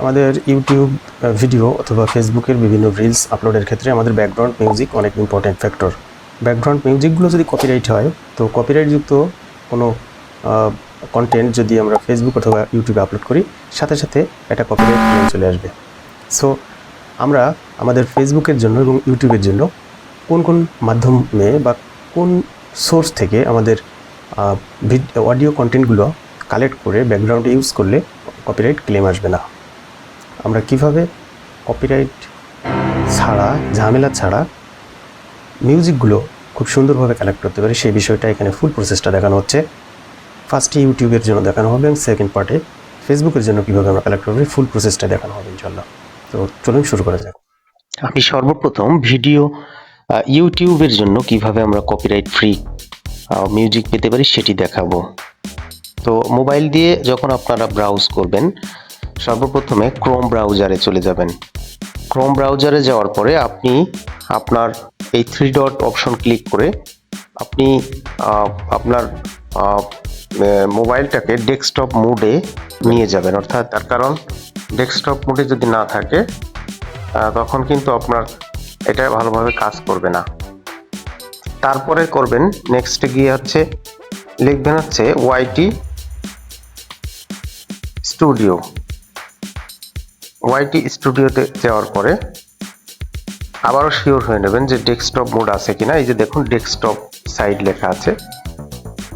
আমাদের YouTube video অথবা ফেসবুকের বিভিন্ন রিলস আপলোডের ক্ষেত্রে আমাদের ব্যাকগ্রাউন্ড মিউজিক অনেক ইম্পর্ট্যান্ট ফ্যাক্টর ব্যাকগ্রাউন্ড মিউজিকগুলো যদি কপিরাইট হয়, তো কপিরাইটযুক্ত কোনো কন্টেন্ট যদি আমরা ফেসবুক অথবা ইউটিউবে আপলোড করি, সাথে সাথে একটা কপিরাইট ক্লেম চলে আসবে। সো আমরা আমাদের ফেসবুকের জন্য এবং ইউটিউবের জন্য কোন কোন মাধ্যমে বা কোন সোর্স থেকে আমাদের অডিও কন্টেন্টগুলো কালেক্ট করে ব্যাকগ্রাউন্ডে ইউজ করলে কপিরাইট ক্লেম আসবে না। আমরা কীভাবে কপিরাইট ছাড়া, ঝামেলা ছাড়া মিউজিকগুলো খুব সুন্দরভাবে কালেক্ট করতে পারি, সেই বিষয়টা এখানে ফুল প্রসেসটা দেখানো হচ্ছে। ফার্স্টে ইউটিউবের জন্য দেখানো হবে এবং সেকেন্ড পার্টে ফেসবুকের জন্য কীভাবে আমরা কালেক্ট করব ফুল প্রসেসটা দেখানো হবে ইনশাল্লাহ তো চলুন শুরু করা যাক। আমি সর্বপ্রথম ভিডিও ইউটিউবের জন্য কীভাবে আমরা কপিরাইট ফ্রি মিউজিক পেতে পারি সেটি দেখাবো। তো মোবাইল দিয়ে যখন আপনারা ব্রাউজ করবেন সর্বপ্রথমে ক্রোম ব্রাউজারে চলে যাবেন। ক্রোম ব্রাউজারে যাওয়ার পরে আপনি আপনার এই থ্রি ডট অপশন ক্লিক করে আপনি আপনার মোবাইলটাকে ডেস্কটপ মোডে নিয়ে যাবেন। অর্থাৎ তার কারণ ডেস্কটপ মোডে যদি না থাকে তখন কিন্তু আপনার এটা ভালোভাবে কাজ করবে না। তারপরে করবেন নেক্সটে গিয়ে হচ্ছে লিখবেন হচ্ছে ওয়াইটি স্টুডিও ওয়াইটি স্টুডিওতে যাওয়ার পরে আবারও শিওর হয়ে নেবেন যে ডেস্কটপ মোড আছে কিনা। এই যে দেখুন ডেস্কটপ সাইড লেখা আছে।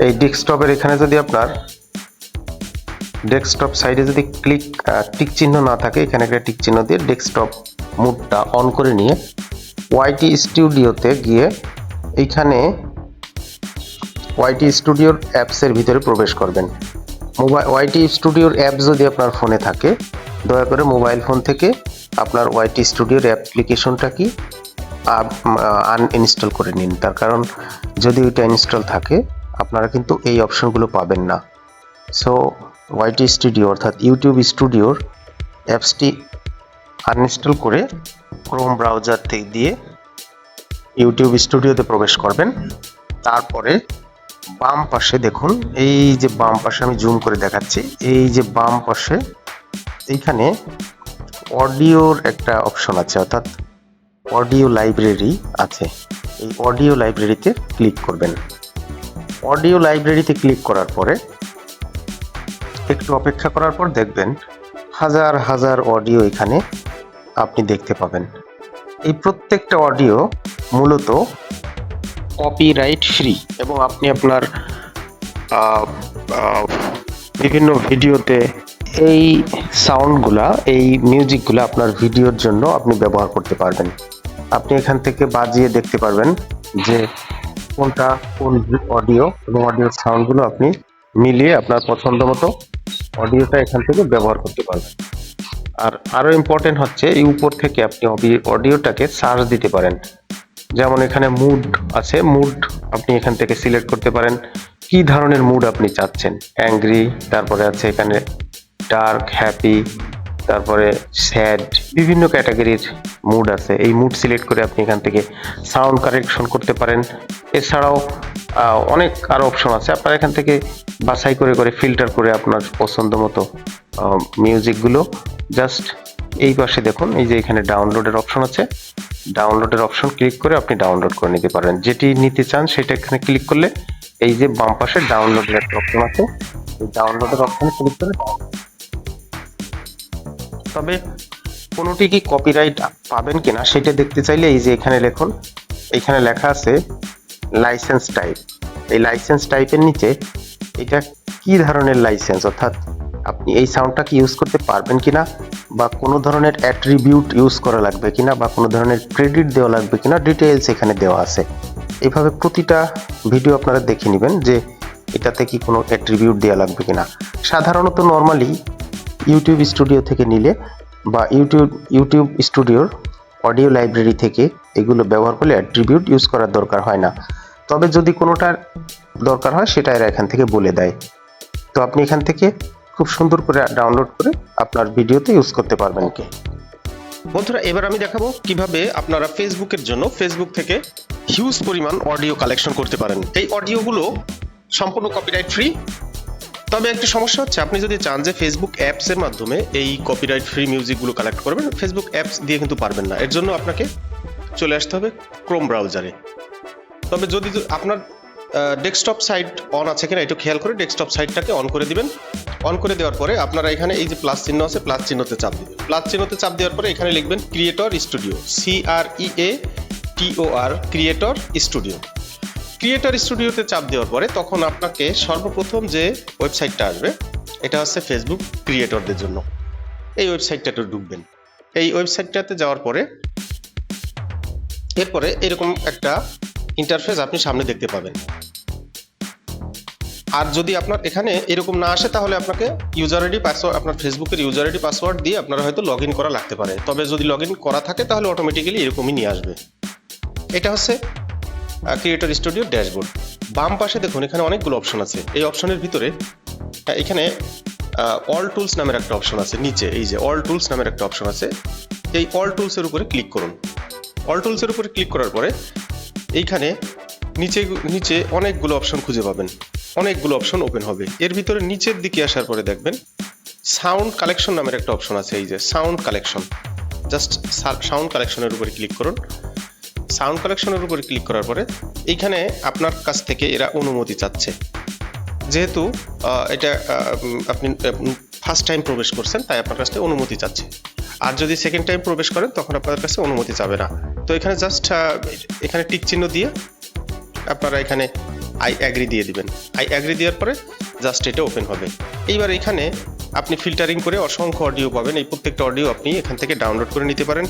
এই ডেস্কটপের এখানে যদি আপনার ডেস্কটপ সাইডে যদি ক্লিক টিক চিহ্ন না থাকে, এখানে একটা টিক চিহ্ন দিয়ে ডেস্কটপ মুডটা অন করে নিয়ে ওয়াইটি স্টুডিওতে গিয়ে এইখানে ওয়াইটি স্টুডিওর অ্যাপসের ভিতরে প্রবেশ করবেন। মোবাইল ওয়াইটি স্টুডিওর অ্যাপ যদি আপনার ফোনে থাকে দয়া করে মোবাইল ফোন থেকে আপনার ওয়াইটি স্টুডিওর অ্যাপ্লিকেশনটা কি আনইনস্টল করে নিন। তার কারণ যদি ওইটা ইনস্টল থাকে, আপনারা কিন্তু এই অপশনগুলো পাবেন না। সো ওয়াইটি স্টুডিও অর্থাৎ ইউটিউব স্টুডিওর অ্যাপসটি আনইনস্টল করে ক্রোম ব্রাউজার থেকে দিয়ে ইউটিউব স্টুডিওতে প্রবেশ করবেন। তারপরে বাম পাশে দেখুন, এই যে বাম পাশে আমি জুম করে দেখাচ্ছি, এই যে বাম পাশে এইখানে অডিওর একটা অপশন আছে, অর্থাৎ অডিও লাইব্রেরি আছে। এই অডিও লাইব্রেরিতে ক্লিক করবেন। অডিও লাইব্রেরিতে ক্লিক করার পরে একটু অপেক্ষা করার পর দেখবেন হাজার হাজার অডিও এখানে আপনি দেখতে পাবেন। এই প্রত্যেকটা অডিও মূলত কপিরাইট ফ্রি এবং আপনি আপনার বিভিন্ন ভিডিওতে এই সাউন্ডগুলা এই মিউজিকগুলো আপনার ভিডিওর জন্য আপনি ব্যবহার করতে পারবেন। আপনি এখান থেকে বাজিয়ে দেখতে পারবেন যে কোনটা, কোন অডিও এবং অডিওর সাউন্ডগুলো আপনি মিলিয়ে আপনার পছন্দ মতো অডিওটা এখান থেকে ব্যবহার করতে পারবেন। আর আরও ইম্পর্টেন্ট হচ্ছে, এই উপর থেকে আপনি অডিওটাকে সার্চ দিতে পারেন। যেমন এখানে মুড আছে মুড আপনি এখান থেকে সিলেক্ট করতে পারেন। কি ধরনের মুড আপনি চাচ্ছেন? অ্যাংরি তারপরে আছে এখানে ডার্ক হ্যাপি তারপরে স্যাড বিভিন্ন ক্যাটাগরির মুড আছে। এই মুড সিলেক্ট করে আপনি এখান থেকে সাউন্ড কারেকশন করতে পারেন। এছাড়াও অনেক আরও অপশন আছে। আপনার এখান থেকে বাছাই করে করে ফিল্টার করে আপনার পছন্দ মতো মিউজিকগুলো জাস্ট এই পাশে দেখুন, এই যে এখানে ডাউনলোডের অপশন আছে। ডাউনলোডের অপশন ক্লিক করে আপনি ডাউনলোড করে নিতে পারেন। যেটি নিতে চান, সেটা এখানে ক্লিক করলে এই যে বাম পাশে ডাউনলোডের একটা অপশন আছে। এই ডাউনলোডের অপশনে ক্লিক করে তবে কোনোটি কি কপিরাইট পাবেন কিনা সেটা দেখতে চাইলে এই যে এখানে লেখুন, এখানে লেখা আছে লাইসেন্স টাইপ এই লাইসেন্স টাইপের নিচে এটা কি ধরনের লাইসেন্স অর্থাৎ আপনি এই সাউন্ডটা কি ইউজ করতে পারবেন কিনা বা কোনো ধরনের অ্যাট্রিবিউট ইউজ করা লাগবে কিনা বা কোনো ধরনের ক্রেডিট দেওয়া লাগবে কিনা ডিটেলস এখানে দেওয়া আছে। এইভাবে প্রতিটা ভিডিও আপনারা দেখে নেবেন যে এটাতে কি কোনো অ্যাট্রিবিউট দেওয়া লাগবে কিনা। সাধারণত নর্মালি ইউটিউব স্টুডিও থেকে নিলে বা ইউটিউব ইউটিউব স্টুডিওর অডিও লাইব্রেরি থেকে এগুলো ব্যবহার করলে অ্যাট্রিবিউট ইউজ করার দরকার হয় না। তবে যদি কোনোটার দরকার হয়, সেটা এরা এখান থেকে বলে দেয়। তো আপনি এখান থেকে খুব সুন্দর করে ডাউনলোড করে আপনার ভিডিওতে ইউজ করতে পারবেন কি বন্ধুরা, এবার আমি দেখাবো কীভাবে আপনারা ফেসবুকের জন্য ফেসবুক থেকে হিউজ পরিমাণ অডিও কালেকশন করতে পারেন। এই অডিওগুলো সম্পূর্ণ কপিরাইট ফ্রি তবে একটা সমস্যা হচ্ছে, আপনি যদি চান যে ফেসবুক অ্যাপসের মাধ্যমে এই কপিরাইট ফ্রি মিউজিকগুলো কালেক্ট করবেন ফেসবুক অ্যাপস দিয়ে কিন্তু পারবেন না। এর জন্য আপনাকে চলে আসতে হবে ক্রোম ব্রাউজারে তবে যদি আপনার ডেস্কটপ সাইট অন আছে কিনা একটু খেয়াল করে ডেস্কটপ সাইটটাকে অন করে দিবেন। অন করে দেওয়ার পরে আপনারা এখানে এই যে প্লাস চিহ্ন আছে প্লাস চিহ্নতে চাপ দিবেন। প্লাস চিহ্নতে চাপ দেওয়ার পরে এখানে লিখবেন creator studio C R E A T O R creator studio creator স্টুডিওতে চাপ দেওয়ার পরে তখন আপনাকে সর্বপ্রথম যে ওয়েবসাইটটা আসবে, এটা হচ্ছে ফেসবুক ক্রিয়েটরদের জন্য। এই ওয়েবসাইটটাতে ঢুকবেন। এই ওয়েবসাইটটাতে যাওয়ার পরে এরপরে এরকম একটা ইন্টারফেস আপনি সামনে দেখতে পাবেন। আর যদি আপনার এখানে এরকম না আসে, তাহলে আপনাকে ইউজার আইডি পাসওয়ার্ড আপনার ফেসবুকের ইউজার আইডি পাসওয়ার্ড দিয়ে আপনারা হয়তো লগ করা লাগতে পারে। তবে যদি লগ করা থাকে, তাহলে অটোমেটিক্যালি এরকমই নিয়ে আসবে। এটা হচ্ছে ক্রিয়েটর স্টুডিও ড্যাশবোর্ড বাম পাশে দেখুন, এখানে অনেকগুলো অপশন আছে। এই অপশনের ভিতরে এখানে অল টুলস নামের একটা অপশন আছে, নিচে, এই যে অল টুলস নামের একটা অপশন আছে। এই অল টুলসের উপরে ক্লিক করুন। অল টুলসের উপরে ক্লিক করার পরে, এইখানে নিচে নিচে অনেকগুলো অপশন খুঁজে পাবেন। অনেকগুলো অপশন ওপেন হবে। এর ভিতরে নিচের দিকে আসার পরে দেখবেন সাউন্ড কালেকশন নামের একটা অপশন আছে, এই যে সাউন্ড কালেকশন জাস্ট সাউন্ড কালেকশনের উপরে ক্লিক করুন। সাউন্ড কালেকশনের উপরে ক্লিক করার পরে এইখানে আপনার কাছ থেকে এরা অনুমতি চাচ্ছে। যেহেতু এটা আপনি ফার্স্ট টাইম প্রবেশ করছেন, তাই আপনার কাছ থেকে অনুমতি চাচ্ছে। আর যদি সেকেন্ড টাইম প্রবেশ করেন, তখন আপনার কাছে অনুমতি চাবে না। তো এখানে জাস্ট এখানে টিক চিহ্ন দিয়ে আপনারা এখানে আই অ্যাগ্রি দিয়ে দিবেন। আই অ্যাগ্রি দেওয়ার পরে জাস্ট এটা ওপেন হবে। এইবার এখানে আপনি ফিল্টারিং করে অসংখ্য অডিও পাবেন। এই প্রত্যেকটা অডিও আপনি এখান থেকে ডাউনলোড করে নিতে পারেন।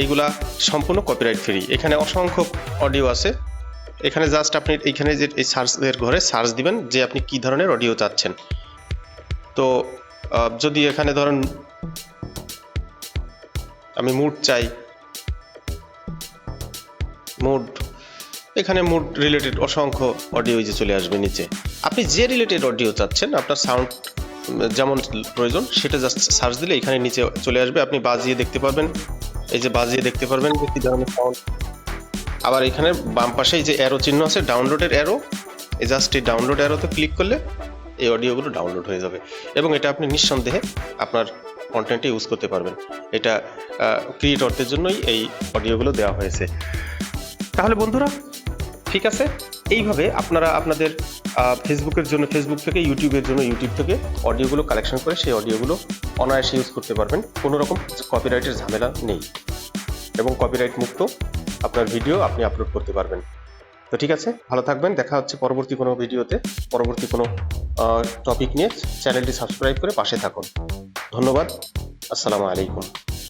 এইগুলা সম্পূর্ণ কপিরাইট ফ্রি এখানে অসংখ্য অডিও আছে। এখানে জাস্ট আপনি এইখানে যে এই সার্চের ঘরে সার্চ দিবেন যে আপনি কি ধরনের অডিও চাচ্ছেন। তো যদি এখানে ধরেন আমি মুড চাই। মুড এখানে মুড রিলেটেড অসংখ্য অডিও যে চলে আসবে নিচে। আপনি যে রিলেটেড অডিও চাচ্ছেন, আপনার সাউন্ড যেমন প্রয়োজন, সেটা জাস্ট সার্চ দিলে এখানে নিচে চলে আসবে। আপনি বাজিয়ে দেখতে পারবেন। এই যে বাজিয়ে দেখতে পারবেন যে কী ধরনের সাউন্ড আবার এখানে বাম পাশে যে অ্যারো চিহ্ন আছে ডাউনলোডের অ্যারো এই জাস্ট এই ডাউনলোড অ্যারোতে ক্লিক করলে এই অডিওগুলো ডাউনলোড হয়ে যাবে। এবং এটা আপনি নিঃসন্দেহে আপনার কন্টেন্টে ইউজ করতে পারবেন। এটা ক্রিয়েটরদের জন্যই এই অডিওগুলো দেওয়া হয়েছে। তাহলে বন্ধুরা, ঠিক আছে? এইভাবে আপনারা আপনাদের ফেসবুকের জন্য ফেসবুক থেকে ইউটিউবের জন্য ইউটিউব থেকে অডিওগুলো কালেকশন করে সেই অডিওগুলো অনায়াসে ইউজ করতে পারবেন। কোনো রকম কপিরাইটের ঝামেলা নেই এবং কপিরাইট মুক্ত আপনার ভিডিও আপনি আপলোড করতে পারবেন। তো ঠিক আছে, ভালো থাকবেন। দেখা হচ্ছে পরবর্তী কোনো ভিডিওতে পরবর্তী কোনো টপিক নিয়ে। চ্যানেলটি সাবস্ক্রাইব করে পাশে থাকুন। ধন্যবাদ। আসসালামু আলাইকুম।